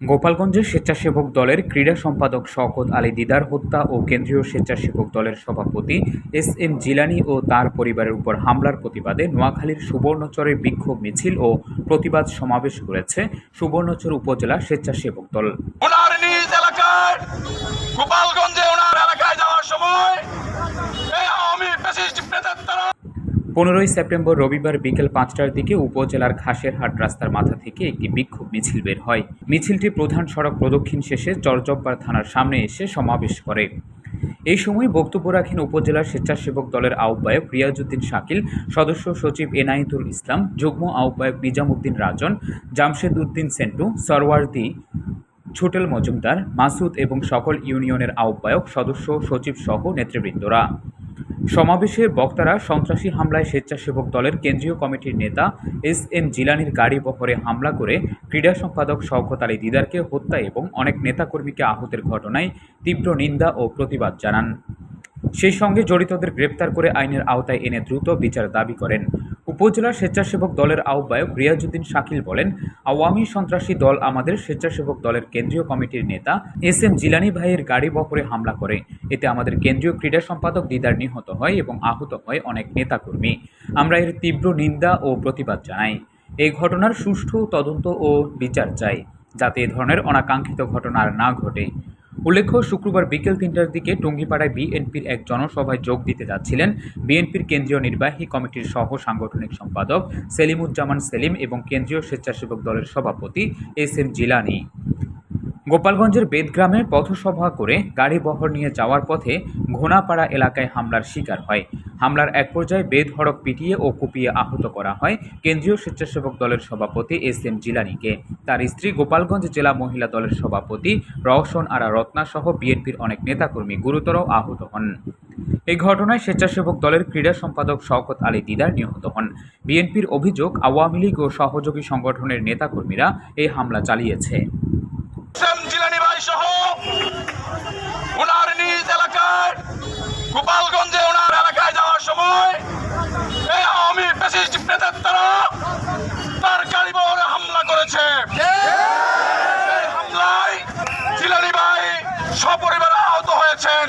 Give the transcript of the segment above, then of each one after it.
গোপালগঞ্জে স্বেচ্ছাসেবক দলের ক্রীড়া সম্পাদক শওকত আলী দিদার হত্যা ও কেন্দ্রীয় স্বেচ্ছাসেবক দলের সভাপতি এস এম জিলানি ও তার পরিবারের উপর হামলার প্রতিবাদে নোয়াখালীর সুবর্ণচরে বিক্ষোভ মিছিল ও প্রতিবাদ সমাবেশ করেছে সুবর্ণচর উপজেলা স্বেচ্ছাসেবক দল। গোপালগঞ্জে ওনার এলাকায় যাওয়ার সময় এই আওয়ামী ফ্যাসিস্ট নেতার দ্বারা পনেরোই সেপ্টেম্বর রবিবার বিকেল পাঁচটার দিকে উপজেলার খাসেরহাট রাস্তার মাথা থেকে একটি বিক্ষোভ মিছিল বের হয়। মিছিলটি প্রধান সড়ক প্রদক্ষিণ শেষে চরজব্বার থানার সামনে এসে সমাবেশ করে। এই সময় বক্তব্য রাখেন উপজেলার স্বেচ্ছাসেবক দলের আহ্বায়ক রিয়াজউদ্দিন শাকিল, সদস্য সচিব এনায়েতুল ইসলাম, যুগ্ম আহ্বায়ক নিজামুদ্দিন রাজন, জামশেদ উদ্দিন সেন্টু, সরওয়ার্দি ছুটেল মজুমদার, মাসুদ এবং সকল ইউনিয়নের আহ্বায়ক, সদস্য, সচিব সহ নেতৃবৃন্দরা। সমাবেশে বক্তারা সন্ত্রাসী হামলায় স্বেচ্ছাসেবক দলের কেন্দ্রীয় কমিটির নেতা এস এম জিলানির গাড়ি বহরে হামলা করে ক্রীড়া সম্পাদক শওকত আলী দিদারকে হত্যা এবং অনেক নেতাকর্মীকে আহতের ঘটনায় তীব্র নিন্দা ও প্রতিবাদ জানান। সেই সঙ্গে জড়িতদের গ্রেপ্তার করে আইনের আওতায় এনে দ্রুত বিচার দাবি করেন। উপজেলা স্বেচ্ছাসেবক দলের আহ্বায়ক রিয়াজুদ্দিন শাকিল বলেন, আওয়ামী সন্ত্রাসী দল আমাদের স্বেচ্ছাসেবক দলের কেন্দ্রীয় কমিটির নেতা এস এম জিলানি ভাইয়ের গাড়ি বহরে হামলা করে। এতে আমাদের কেন্দ্রীয় ক্রীড়া সম্পাদক দিদার নিহত হয় এবং আহত হয় অনেক নেতাকর্মী। আমরা এর তীব্র নিন্দা ও প্রতিবাদ জানাই। এই ঘটনার সুষ্ঠু তদন্ত ও বিচার চাই, যাতে এ ধরনের অনাকাঙ্ক্ষিত ঘটনা আর না ঘটে। উল্লেখ্য, শুক্রবার বিকেল তিনটার দিকে টুঙ্গিপাড়ায় বিএনপির এক জনসভায় যোগ দিতে যাচ্ছিলেন বিএনপির কেন্দ্রীয় নির্বাহী কমিটির সহ সাংগঠনিক সম্পাদক সেলিমুজ্জামান সেলিম এবং কেন্দ্রীয় স্বেচ্ছাসেবক দলের সভাপতি এস এম জিলানি। গোপালগঞ্জের বেদগ্রামে পথসভা করে গাড়ি বহর নিয়ে যাওয়ার পথে ঘোনাপাড়া এলাকায় হামলার শিকার হয়। হামলার এক পর্যায়ে বেদ হড়ক পিটিয়ে ও কুপিয়ে আহত করা হয় কেন্দ্রীয় স্বেচ্ছাসেবক দলের সভাপতি এস এম জিলানিকে। তার স্ত্রী গোপালগঞ্জ জেলা মহিলা দলের সভাপতি রওশন আরা রত্না সহ বিএনপির অনেক নেতাকর্মী গুরুতর আহত হন। এই ঘটনায় স্বেচ্ছাসেবক দলের ক্রীড়া সম্পাদক শওকত আলী দিদার নিহত হন। বিএনপির অভিযোগ আওয়ামী লীগ ও সহযোগী সংগঠনের নেতাকর্মীরা এই হামলা চালিয়েছে। সেম জিলানি ভাই সহ ওনার নিজ এলাকায় গোপালগঞ্জে ওনার এলাকায় যাওয়ার সময় এই আওয়ামী ফ্যাসিস্ট নেতার তার গাড়ি বহরে হামলা করেছে। এই হামলায় জিলানি ভাই সপরিবারে আহত হয়েছেন।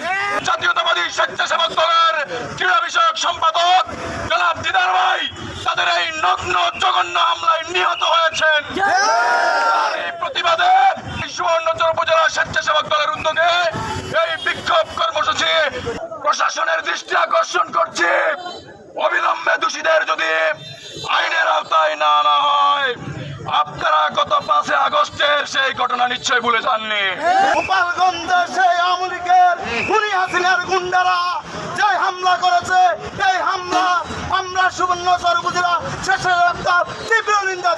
জাতীয়তাবাদী স্বেচ্ছাসেবক দলের ক্রীড়া বিষয়ক সম্পাদক জনাব দিদার ভাই, তাদের এই নগ্ন জঘন্য হামলায় নিহত হয়েছেন আর এই প্রতিবাদে সুবর্ণচর উপজেলা স্বেচ্ছাসেবক দলের উদ্যোগে এই বিক্ষোভ কর্মসূচি প্রশাসনের দৃষ্টি আকর্ষণ করছি। অবিলম্বে দোষীদের যদি আইনের আওতায় না আনা হয়, আপনারা গত পাঁচে আগস্টের সেই ঘটনা নিশ্চয়ই ভুলে যাননি। সেই গুন্ডারা যে হামলা করেছে, এই হামলা আমরা সুবর্ণচর উপজেলা শেষের তীব্র নিন্দা